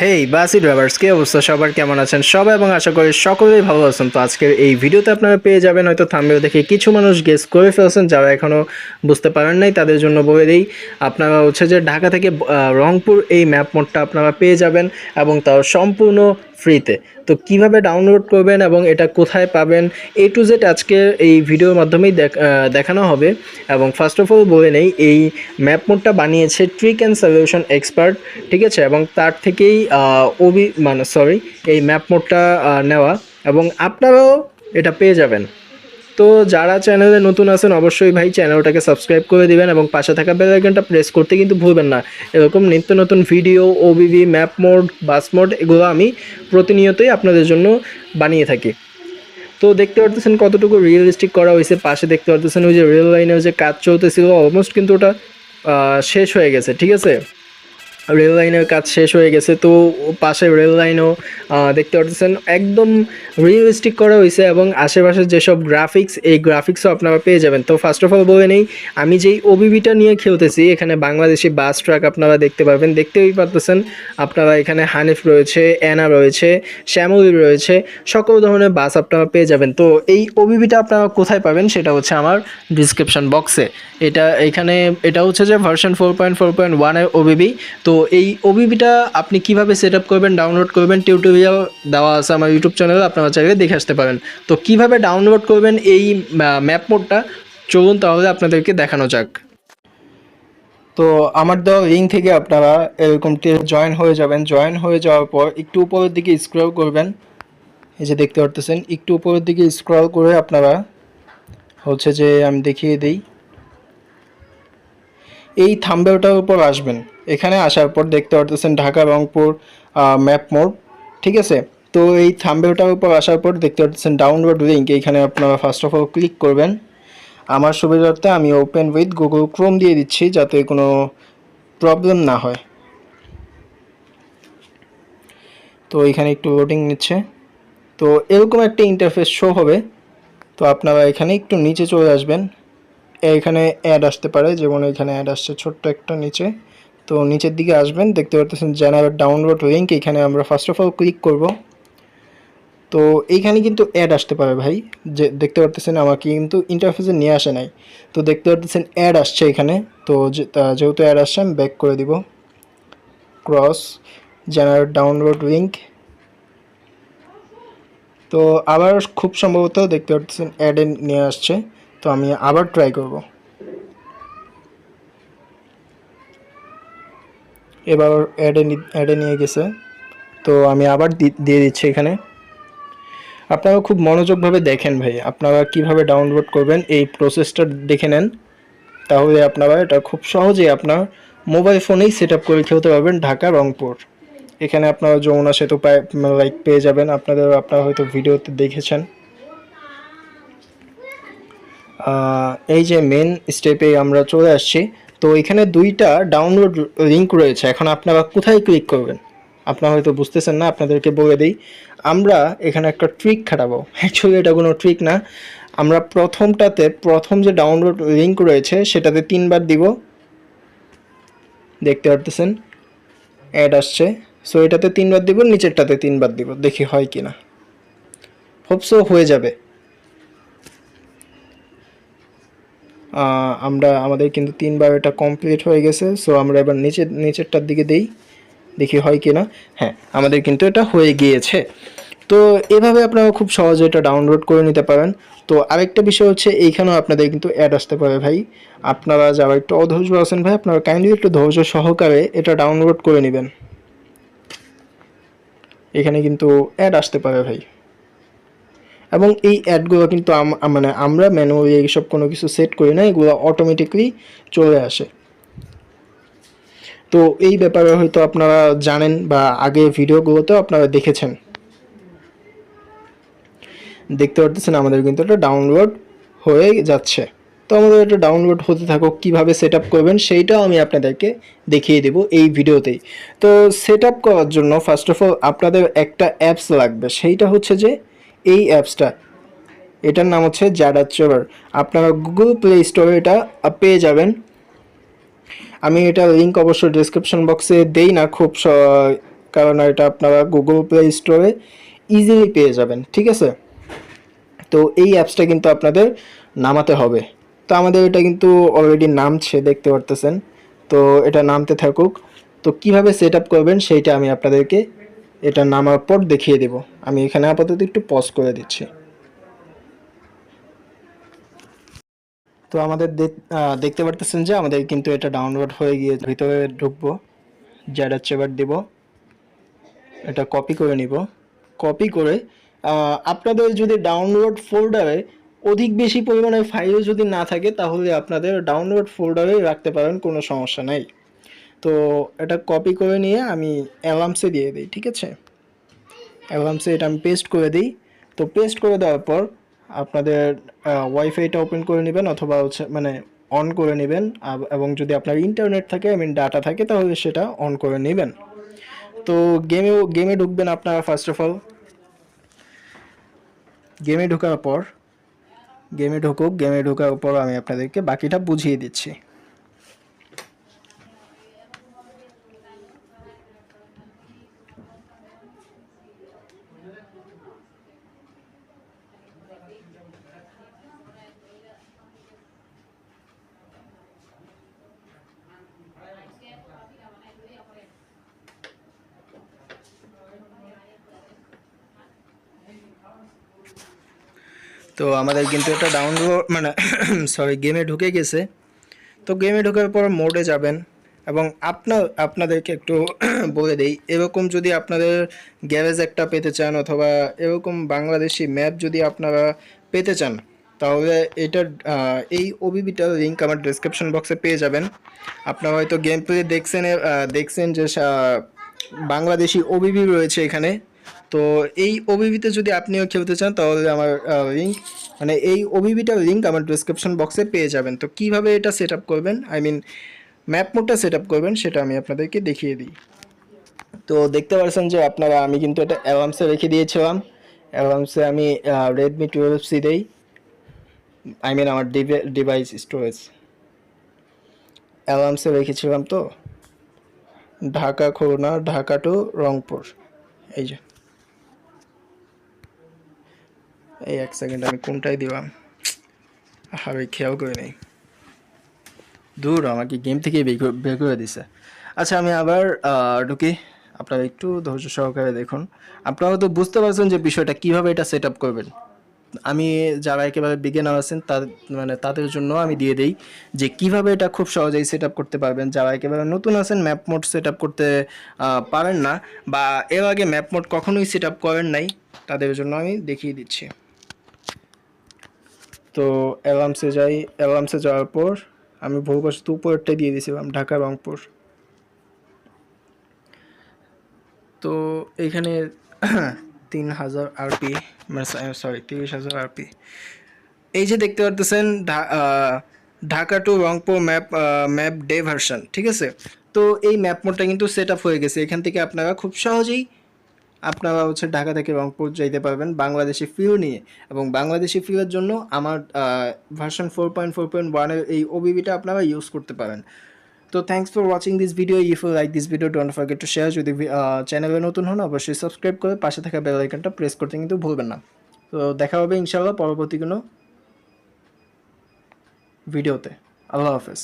হেই বাসি ড্রাইভার্স কি অবস্থা? সবার কেমন আছেন? সবাই এবং আশা করি সকলেই ভালো আছেন। তো আজকের এই ভিডিওতে আপনারা পেয়ে যাবেন হয়তো থাম্বেল দেখে কিছু মানুষ গেস করে ফেলছেন, যারা এখনও বুঝতে পারেন নাই, তাদের জন্য বলে দিই, আপনারা হচ্ছে যে ঢাকা থেকে রংপুর এই ম্যাপ মোডটা আপনারা পেয়ে যাবেন এবং তাও সম্পূর্ণ ফ্রিতে তো কীভাবে ডাউনলোড করবেন এবং এটা কোথায় পাবেন? এ টু জেড আজকের এই ভিডিওর মাধ্যমেই দেখ- দেখানো হবে। এবং ফার্স্ট অফ অল বলে নেই, এই ম্যাপ মোডটা বানিয়েছে ট্রিক অ্যান্ড সলিউশন এক্সপার্ট ঠিক আছে? এবং তার থেকেই ওবি মানে সরি এই ম্যাপ মোডটা নেওয়া এবং আপনারাও এটা পেয়ে যাবেন। তো যারা চ্যানেলে নতুন আছেন, অবশ্যই ভাই চ্যানেলটাকে সাবস্ক্রাইব করে দিবেন এবং পাশে থাকা বেল আইকনটা প্রেস করতে কিন্তু ভুলবেন না। এরকম নিত্য নতুন video OBB map mod bus mod এগুলো আমি প্রতিনিয়তই আপনাদের জন্য বানিয়ে থাকি। তো দেখতে পারতেছেন কতটুকু রিয়েলিস্টিক করা হয়েছে। পাশে দেখতে পারতেছেন ওই যে রেল লাইনের যে কাজ চলতেছিল অলমোস্ট কিন্তু ওটা শেষ হয়ে গেছে, ঠিক আছে? রেল লাইনের কাজ শেষ হয়ে গেছে। তো পাশে রেল লাইনও দেখতে পাচ্ছেন একদম রিয়েলিস্টিক করা হয়েছে এবং আশেপাশে যেসব গ্রাফিক্স এই গ্রাফিক্সও আপনারা পেয়ে যাবেন। তো ফার্স্ট অফ অল বলে নেই, আমি যেই ওবিবিটা নিয়ে খেলতেছি, এখানে বাংলাদেশি বাস ট্রাক আপনারা দেখতে পারবেন। দেখতেই পারতেছেন, আপনারা এখানে হানিফ রয়েছে অ্যানা রয়েছে শ্যামলি রয়েছে, সকল ধরনের বাস আপনারা পেয়ে যাবেন। তো এই ওবিবিটা আপনারা কোথায় পাবেন সেটা হচ্ছে আমার ডিসক্রিপশন বক্সে এটা এখানে, এটা হচ্ছে যে version four point four point ওয়ানের ওবিবি তো এই ওবিবিটা আপনি কীভাবে সেট আপ করবেন ডাউনলোড করবেন টিউটোরিয়াল দেওয়া আছে আমার ইউটিউব চ্যানেলে আপনারা চাইলে দেখে আসতে পারেন। তো কীভাবে ডাউনলোড করবেন এই ম্যাপ মোডটা চলুন তাহলে আপনাদেরকে দেখানো যাক। তো আমার দেওয়া লিঙ্ক থেকে আপনারা এরকম জয়েন হয়ে যাবেন। জয়েন হয়ে যাওয়ার পর একটু উপরের দিকে স্ক্রল করবেন। এই যে দেখতে পারতেছেন, একটু উপরের দিকে স্ক্রল করে আপনারা হচ্ছে যে আমি দেখিয়ে দিই। এই থাম্বেলটার উপর আসবেন। এখানে আসার পর দেখতে পারতেছেন ঢাকা রংপুর ম্যাপ মোড, ঠিক আছে? তো এই থাম্বেলটার উপর আসার পর দেখতে পাচ্ছেন ডাউনলোড লিঙ্ক এইখানে আপনারা ফার্স্ট অফ অল ক্লিক করবেন। আমার সুবিধার্থে আমি ওপেন উইথ গুগল ক্রোম দিয়ে দিচ্ছি, যাতে কোনো প্রবলেম না হয়। তো এখানে একটু লোডিং নিচ্ছে। তো এরকম একটা ইন্টারফেস শো হবে। তো আপনারা এখানে একটু নিচে চলে আসবেন। এখানে অ্যাড আসতে পারে, যেমন এখানে অ্যাড আসছে ছোট্ট একটা নিচে। তো নিচের দিকে আসবেন, দেখতে পারতেছেন জেনারেট ডাউনলোড লিঙ্ক এখানে আমরা ফার্স্ট অফ অল ক্লিক করব। তো এইখানে কিন্তু অ্যাড আসতে পারে ভাই, যে দেখতে পারতেছেন আমাকে কিন্তু ইন্টারফেসে নিয়ে আসে নাই। তো দেখতে পারতেছেন অ্যাড আসছে এখানে, তো যেহেতু অ্যাড আসছে, আমি ব্যাক করে দিব। ক্রস জেনারেট ডাউনলোড লিঙ্ক তো আবার খুব সম্ভবত দেখতে পাচ্ছেন অ্যাডে নিয়ে আসছে। তো আমি আবার ট্রাই করব। এবার অ্যাডে অ্যাডে নিয়ে গেছে। তো আমি আবার দিয়ে দিচ্ছি এখানে। আপনারা খুব মনোযোগভাবে দেখেন ভাই, আপনারা কীভাবে ডাউনলোড করবেন এই প্রসেসটা দেখে নেন। তাহলে আপনারা এটা খুব সহজেই আপনার মোবাইল ফোনেই সেট আপ করে খেলতে পারবেন ঢাকা, রংপুর। এখানে আপনারা যমুনা সেতু পায় লাইক পেয়ে যাবেন। আপনাদের, আপনারা হয়তো ভিডিওতে দেখেছেন। এই যে মেন স্টেপে আমরা চলে আসছি। তো এখানে দুইটা ডাউনলোড লিঙ্ক রয়েছে। এখন আপনারা কোথায় ক্লিক করবেন? আপনারা হয়তো বুঝতেছেন না, আপনাদেরকে বলে দিই। আমরা এখানে একটা ট্রিক খাটাবো। অ্যাকচুয়ালি এটা কোনো ট্রিক না। আমরা প্রথমটাতে প্রথম যে ডাউনলোড লিঙ্ক রয়েছে, সেটাতে তিনবার দিব। দেখতে পারতেছেন? অ্যাড আসছে। সো এটাতে তিনবার দিব, নিচেরটাতে তিনবার দিব। দেখি হয় কি না হোপসো হয়ে যাবে। আমরা, আমাদের কিন্তু তিনবার এটা কমপ্লিট হয়ে গেছে সো আমরা এবার নিচের নিচেরটার দিকে দেই, দেখি হয় কি না হ্যাঁ আমাদের কিন্তু এটা হয়ে গিয়েছে। তো এভাবে আপনারা খুব সহজে এটা ডাউনলোড করে নিতে পারেন। তো আরেকটা বিষয় হচ্ছে, এইখানেও আপনাদের কিন্তু অ্যাড আসতে পারে ভাই। আপনারা যারা একটু অধৈর্য আছেন ভাই, আপনারা কাইন্ডলি একটু ধৈর্য সহকারে এটা ডাউনলোড করে নেবেন। এখানে কিন্তু অ্যাড আসতে পারে ভাই। এবং এই অ্যাডগুলো কিন্তু মানে আমরা ম্যানুয়ালি এইসব কোনো কিছু সেট করি না, এগুলো অটোমেটিকলি চলে আসে। তো এই ব্যাপারে হয়তো আপনারা জানেন বা আগে ভিডিওগুলোতেও আপনারা দেখেছেন। দেখতে পারতেছেন আমাদের কিন্তু এটা ডাউনলোড হয়ে যাচ্ছে। তো আমাদের এটা ডাউনলোড হতে থাকুক, কীভাবে সেট আপ করবেন সেইটাও আমি আপনাদেরকে দেখিয়ে দেব এই ভিডিওতেই। তো সেট করার জন্য ফার্স্ট অফ অল আপনাদের একটা অ্যাপস লাগবে, সেইটা হচ্ছে যে এই অ্যাপসটা। এটার নাম হচ্ছে জাডা চেভার আপনারা গুগল প্লে স্টোরে এটা পেয়ে যাবেন। আমি এটা লিঙ্ক অবশ্যই ডিসক্রিপশন বক্সে দেই না, খুব কারণ এটা আপনারা গুগল প্লে স্টোরে ইজিলি পেয়ে যাবেন, ঠিক আছে? তো এই অ্যাপসটা কিন্তু আপনাদের নামাতে হবে। তো আমাদের এটা কিন্তু অলরেডি নামছে, দেখতে পারতেছেন। তো এটা নামতে থাকুক। তো কীভাবে সেট আপ করবেন, সেইটা আমি আপনাদেরকে এটা নামার পর দেখিয়ে দেব। আমি এখানে আপাতত একটু পজ করে দিচ্ছি। তো আমাদের দেখ- দেখতে পারতেছেন যে আমাদের কিন্তু এটা ডাউনলোড হয়ে গিয়ে ভিতরে ঢুকবো। জ্যাডার চেবার দিব। এটা কপি করে নিব। কপি করে আপনাদের যদি ডাউনলোড ফোল্ডারে অধিক বেশি পরিমাণে ফাইল যদি না থাকে, তাহলে আপনাদের ডাউনলোড ফোল্ডারে রাখতে পারেন, কোনো সমস্যা নাই। তো এটা কপি করে নিয়ে আমি অ্যালার্মসে দিয়ে দিই, ঠিক আছে? অ্যালার্মসে এটা আমি পেস্ট করে দিই। তো পেস্ট করে দেওয়ার পর আপনাদের ওয়াইফাইটা ওপেন করে নেবেন অথবা হচ্ছে মানে অন করে নেবেন। এবং যদি আপনার ইন্টারনেট থাকে আই মিন ডাটা থাকে, তাহলে সেটা অন করে নেবেন। তো গেমেও গেমে ঢুকবেন আপনারা ফার্স্ট অফ অল গেমে ঢোকার পর গেমে ঢুকুক গেমে ঢোকার পর আমি আপনাদেরকে বাকিটা বুঝিয়ে দিচ্ছি। তো আমাদের কিন্তু এটা ডাউনলোড মানে সরি গেমে ঢুকে গেছে। তো গেমে ঢোকার পর মোডে যাবেন এবং আপনার আপনাদেরকে একটু বলে দেই, এরকম যদি আপনাদের গ্যারেজ একটা পেতে চান অথবা এরকম বাংলাদেশি ম্যাপ যদি আপনারা পেতে চান, তাহলে এটার এই ওবিবিটার লিঙ্ক আমার ডিসক্রিপশন বক্সে পেয়ে যাবেন। আপনারা হয়তো গেম প্লে দেখছেন দেখছেন যে বাংলাদেশি ওবিবি রয়েছে এখানে। তো এই ওবিবিতে যদি আপনিও খেলতে চান, তাহলে আমার লিঙ্ক মানে এই ওবিবিটার লিঙ্ক আমার ডিসক্রিপশন বক্সে পেয়ে যাবেন। তো কীভাবে এটা সেট করবেন? আই মিন ম্যাপ মোডটা সেট করবেন, সেটা আমি আপনাদেরকে দেখিয়ে দিই। তো দেখতে পাচ্ছেন যে আপনারা, আমি কিন্তু এটা অ্যালার্মসে রেখে দিয়েছিলাম। অ্যালার্মসে আমি রেডমি টুয়েলভ সি দেই। আই মিন আমার ডিভাইস স্টোরেজ অ্যালার্মসে রেখেছিলাম তো। ঢাকা, খুলনা, ঢাকা টু রংপুর। এই যে। এই এক সেকেন্ড আমি কোনটাই দিলাম? আমি খেয়াল করে নেই। দূর, আমাকে গেম থেকে বের করে- দিছে। আচ্ছা আমি আবার ঢুকি। আপনারা একটু ধৈর্য সহকারে দেখুন। আপনারা তো বুঝতে পারছেন যে বিষয়টা কীভাবে এটা সেট আপ করবেন। আমি যারা একেবারে বিজ্ঞানার আছেন তাদের মানে তাদের জন্য আমি দিয়ে দেই যে কীভাবে এটা খুব সহজেই সেট আপ করতে পারবেন। যারা একেবারে নতুন আছেন ম্যাপ মোড সেট আপ করতে পারেন না, বা এর আগে ম্যাপ মোড কখনোই সেট আপ করেন নাই, তাদের জন্য আমি দেখিয়ে দিচ্ছি। তো অ্যালার্মসে যাই, অ্যালার্মসে যাওয়ার পর আমি ভূবশত উপরেরটাই দিয়ে দিয়েছিলাম, ঢাকা রংপুর। তো এখানে তিন হাজার আরপি মানে সরি তিরিশ হাজার আরপি। এই যে দেখতে পারতেছেন Dhaka to Rangpur map map the version ঠিক আছে? তো এই ম্যাপ মোডটা কিন্তু সেট আপ হয়ে গেছে। এখান থেকে আপনারা খুব সহজেই আপনারা হচ্ছে ঢাকা থেকে রংপুর যাইতে পারবেন বাংলাদেশি ফিউ নিয়ে। এবং বাংলাদেশি ফিউয়ের জন্য আমার version four point four point ওয়ানের এই ওবিবিটা আপনারা ইউজ করতে পারেন। তো thanks for watching this video if you like this video don't forget to share যদি চ্যানেলে নতুন হন, অবশ্যই সাবস্ক্রাইব করে পাশে থাকা বেল আইকনটা প্রেস করতে কিন্তু ভুলবেন না। তো দেখা হবে ইনশাআল্লাহ পরবর্তী কোনো ভিডিওতে আল্লাহ হাফেজ।